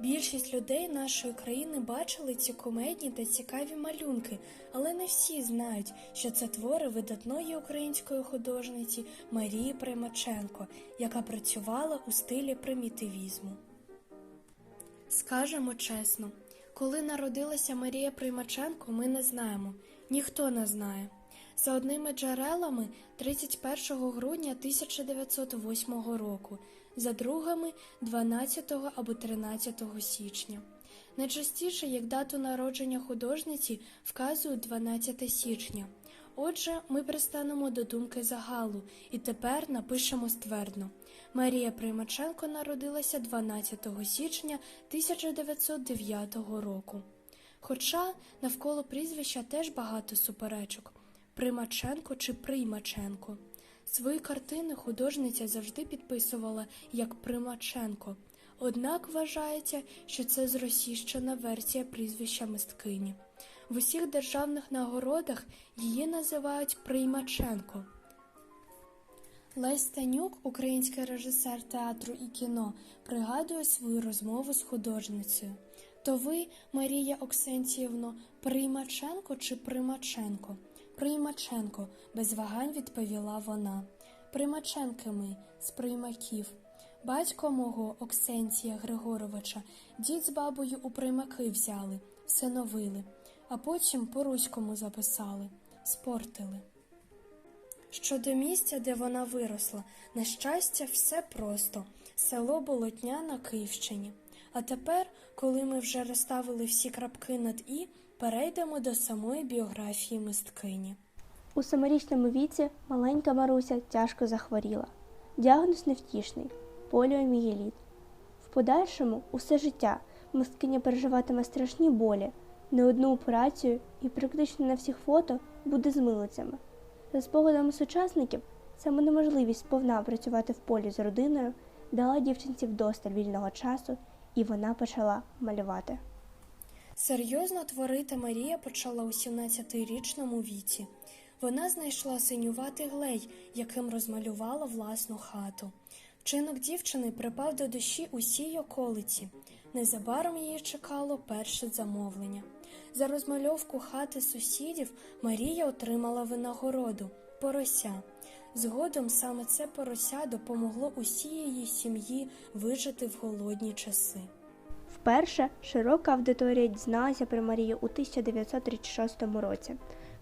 Більшість людей нашої країни бачили ці комедні та цікаві малюнки, але не всі знають, що це твори видатної української художниці Марії Примаченко, яка працювала у стилі примітивізму. Скажемо чесно, коли народилася Марія Примаченко, ми не знаємо, ніхто не знає. За одними джерелами 31 грудня 1908 року, за другими 12 або 13 січня. Найчастіше як дату народження художниці вказують 12 січня. Отже, ми пристанемо до думки загалу і тепер напишемо ствердно. Марія Примаченко народилася 12 січня 1909 року. Хоча навколо прізвища теж багато суперечок Примаченко чи Приймаченко. Свої картини художниця завжди підписувала як Примаченко. Однак вважається, що це зросійщена версія прізвища мисткині. В усіх державних нагородах її називають Приймаченко. Лесь Станюк, український режисер театру і кіно, пригадує свою розмову з художницею. То ви, Марія Оксентіївно, Приймаченко чи Примаченко? Приймаченко, без вагань відповіла вона. Примаченки ми, з приймаків. Батько мого Оксенція Григоровича, дід з бабою у приймаки взяли, всиновили, а потім по руському записали, спортили. Щодо місця, де вона виросла, на щастя, все просто село Болотня на Київщині. А тепер, коли ми вже розставили всі крапки над і, перейдемо до самої біографії мисткині. У семирічному віці маленька Маруся тяжко захворіла. Діагноз невтішний поліомієліт. В подальшому усе життя мисткиня переживатиме страшні болі, не одну операцію і практично на всіх фото буде з милицями. За спогадами сучасників, саме неможливість сповна працювати в полі з родиною дала дівчинці вдосталь вільного часу, і вона почала малювати. Серйозно творити Марія почала у 17-річному віці. Вона знайшла синюватий глей, яким розмалювала власну хату. Вчинок дівчини припав до душі усій околиці. Незабаром її чекало перше замовлення. За розмальовку хати сусідів Марія отримала винагороду порося. Згодом саме це порося допомогло усій її сім'ї вижити в голодні часи. Вперше широка аудиторія дізналася про Марію у 1936 році,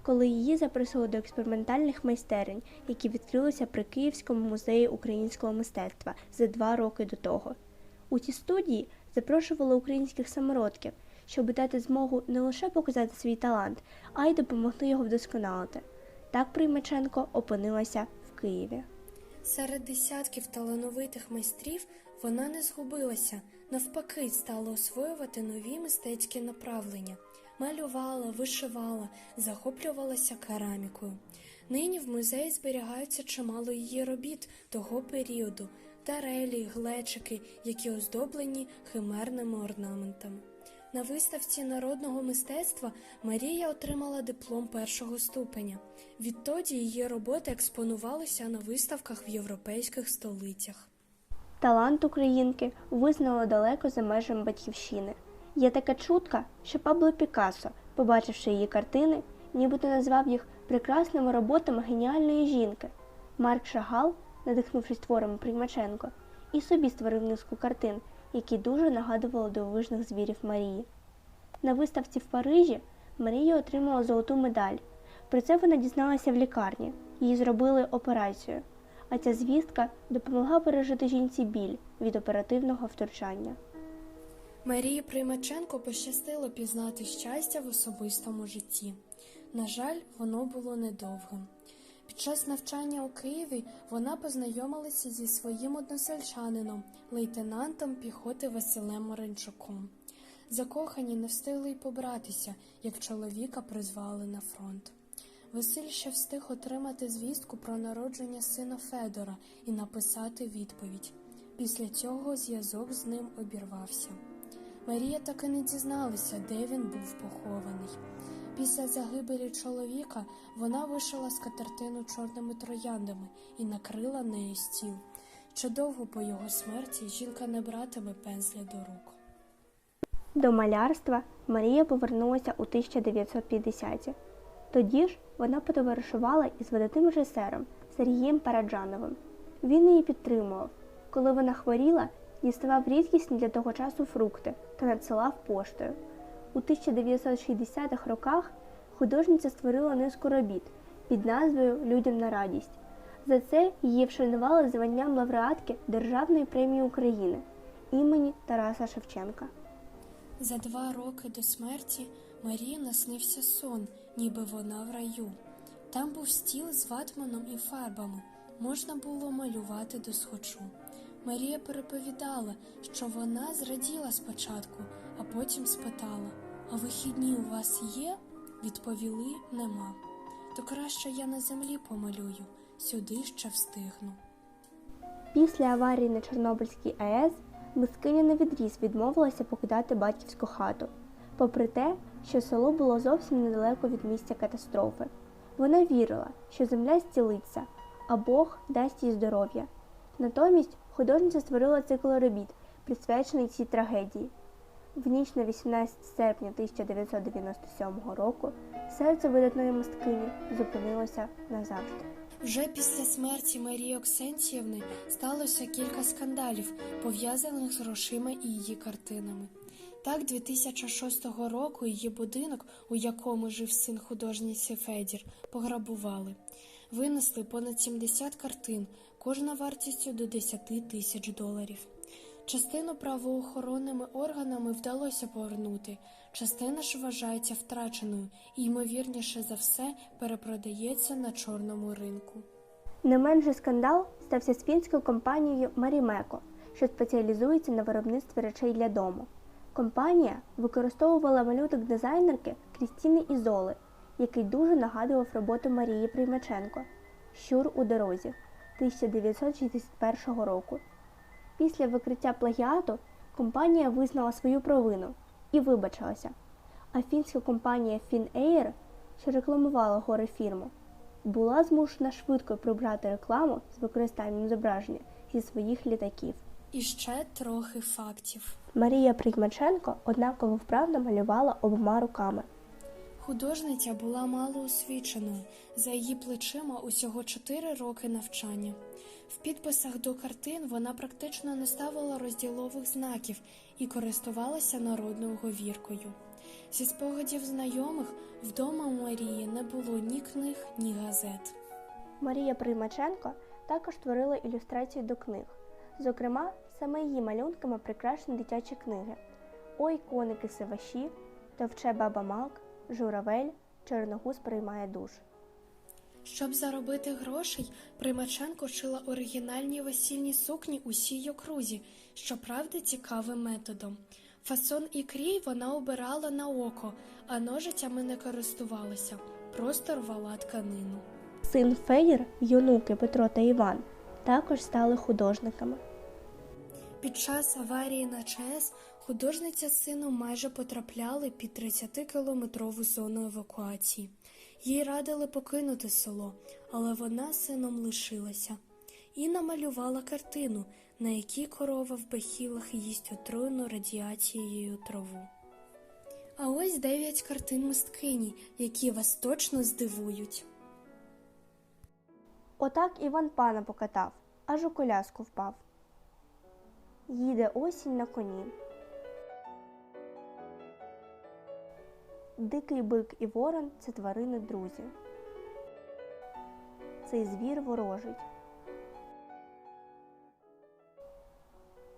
коли її запросили до експериментальних майстерень, які відкрилися при Київському музеї українського мистецтва за два роки до того. У ці студії запрошували українських самородків, щоб дати змогу не лише показати свій талант, а й допомогти його вдосконалити. Так Приймаченко опинилася в Києві. Серед десятків талановитих майстрів вона не згубилася, навпаки, стала освоювати нові мистецькі направлення. Малювала, вишивала, захоплювалася керамікою. Нині в музеї зберігаються чимало її робіт того періоду тарелі, глечики, які оздоблені химерними орнаментами. На виставці народного мистецтва Марія отримала диплом першого ступеня. Відтоді її роботи експонувалися на виставках в європейських столицях. Талант українки визнало далеко за межами батьківщини. Є така чутка, що Пабло Пікассо, побачивши її картини, нібито назвав їх прекрасними роботами геніальної жінки. Марк Шагал, надихнувшись творами Приймаченко, і собі створив низку картин, які дуже нагадували дивовижних звірів Марії. На виставці в Парижі Марія отримала золоту медаль. Про це вона дізналася в лікарні. Їй зробили операцію. А ця звістка допомогла пережити жінці біль від оперативного втручання. Марії Примаченко пощастило пізнати щастя в особистому житті. На жаль, воно було недовгим. Під час навчання у Києві вона познайомилася зі своїм односельчанином, лейтенантом піхоти Василем Маринчуком. Закохані не встигли й побратися, як чоловіка призвали на фронт. Василь ще встиг отримати звістку про народження сина Федора і написати відповідь. Після цього зв'язок з ним обірвався. Марія так і не дізналася, де він був похований. Після загибелі чоловіка вона вишила скатертину чорними трояндами і накрила нею стіл. Ще довго по його смерті жінка не братиме пензля до рук. До малярства Марія повернулася у 1950-ті. Тоді ж вона потоваришувала із видатним режисером Сергієм Параджановим. Він її підтримував. Коли вона хворіла, діставав рідкісні для того часу фрукти та надсилав поштою. У 1960-х роках художниця створила низку робіт під назвою Людям на радість. За це її вшанували званням лауреатки Державної премії України імені Тараса Шевченка. За два роки до смерті Марії наснився сон, ніби вона в раю. Там був стіл з ватманом і фарбами, можна було малювати до схочу. Марія переповідала, що вона зраділа спочатку, а потім спитала: А вихідні у вас є? Відповіли нема. То краще я на землі помалюю, сюди ще встигну. Після аварії на Чорнобильській АЕС мискиня на відріз відмовилася покидати батьківську хату, попри те, що село було зовсім недалеко від місця катастрофи. Вона вірила, що земля зцілиться, а Бог дасть їй здоров'я. Натомість художниця створила цикл робіт, присвячений цій трагедії. В ніч на 18 серпня 1997 року серце видатної мисткині зупинилося назавжди. Вже після смерті Марії Оксенціївни сталося кілька скандалів, пов'язаних з грошима і її картинами. Так, 2006 року її будинок, у якому жив син художниці Федір, пограбували. Винесли понад 70 картин, кожна вартістю до 10 тисяч доларів. Частину правоохоронними органами вдалося повернути, частина ж вважається втраченою і, ймовірніше за все, перепродається на чорному ринку. Не менший скандал стався з фінською компанією Марімеко, що спеціалізується на виробництві речей для дому. Компанія використовувала малюток дизайнерки Крістіни Ізоли, який дуже нагадував роботу Марії Приймаченко Щур у дорозі 1961 року. Після викриття плагіату компанія визнала свою провину і вибачилася. А фінська компанія FinAir, що рекламувала горе фірму, була змушена швидко прибрати рекламу з використанням зображення зі своїх літаків. І ще трохи фактів. Марія Приймаченко однаково вправно малювала обома руками. Художниця була малоосвіченою, за її плечима усього 4 роки навчання. В підписах до картин вона практично не ставила розділових знаків і користувалася народною говіркою. Зі спогадів знайомих вдома у Марії не було ні книг, ні газет. Марія Приймаченко також творила ілюстрації до книг. Зокрема, саме її малюнками прикрашені дитячі книги Ой, коники сиваші, Товче баба Мак, Журавель, Чорногуз приймає душ. Щоб заробити грошей, Примаченко шила оригінальні весільні сукні усій окрузі, щоправда, цікавим методом. Фасон і крій вона обирала на око, а ножицями не користувалася, просто рвала тканину. Син Федір, юнуки Петро та Іван також стали художниками. Під час аварії на ЧАЕС художниця з сином майже потрапляли під 30-кілометрову зону евакуації. Їй радили покинути село, але вона з сином лишилася і намалювала картину, на якій корова в бахілах їсть отруєну радіацією траву. А ось дев'ять картин мисткині, які вас точно здивують. Отак Іван пана покатав, аж у коляску впав. Їде осінь на коні. Дикий бик і ворон це тварини друзі. Цей звір ворожить.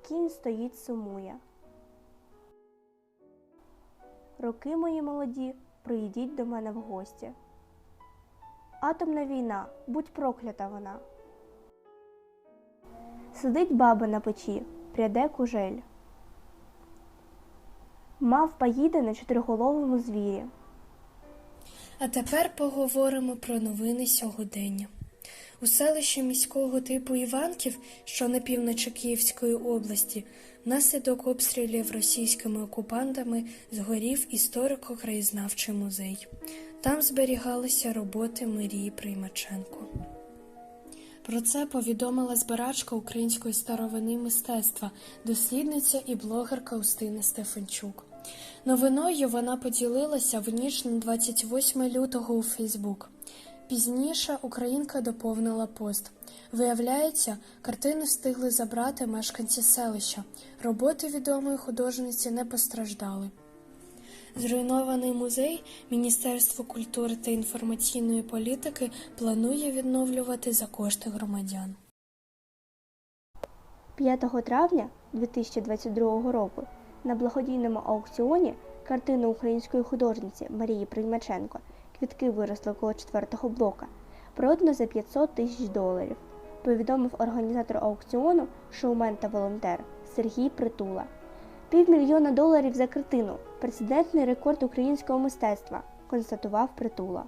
Кінь стоїть сумує. Роки мої молоді, приїдіть до мене в гості. Атомна війна, будь проклята вона. Сидить баба на печі, пряде кужель. Мавпа їде на чотириголовому звірі. А тепер поговоримо про новини сьогодення. У селищі міського типу Іванків, що на півночі Київської області, внаслідок обстрілів російськими окупантами згорів історико-краєзнавчий музей. Там зберігалися роботи Марії Приймаченко. Про це повідомила збирачка української старовини мистецтва, дослідниця і блогерка Устина Стефанчук. Новиною вона поділилася в ніч на 28 лютого у Фейсбук. Пізніше українка доповнила пост. Виявляється, картини встигли забрати мешканці селища. Роботи відомої художниці не постраждали. Зруйнований музей Міністерство культури та інформаційної політики планує відновлювати за кошти громадян. 5 травня 2022 року на благодійному аукціоні картини української художниці Марії Приймаченко квітки виросли коло четвертого блока, продано за 500 тисяч доларів, повідомив організатор аукціону, шоумен та волонтер Сергій Притула. Півмільйона доларів за картину прецедентний рекорд українського мистецтва, констатував Притула.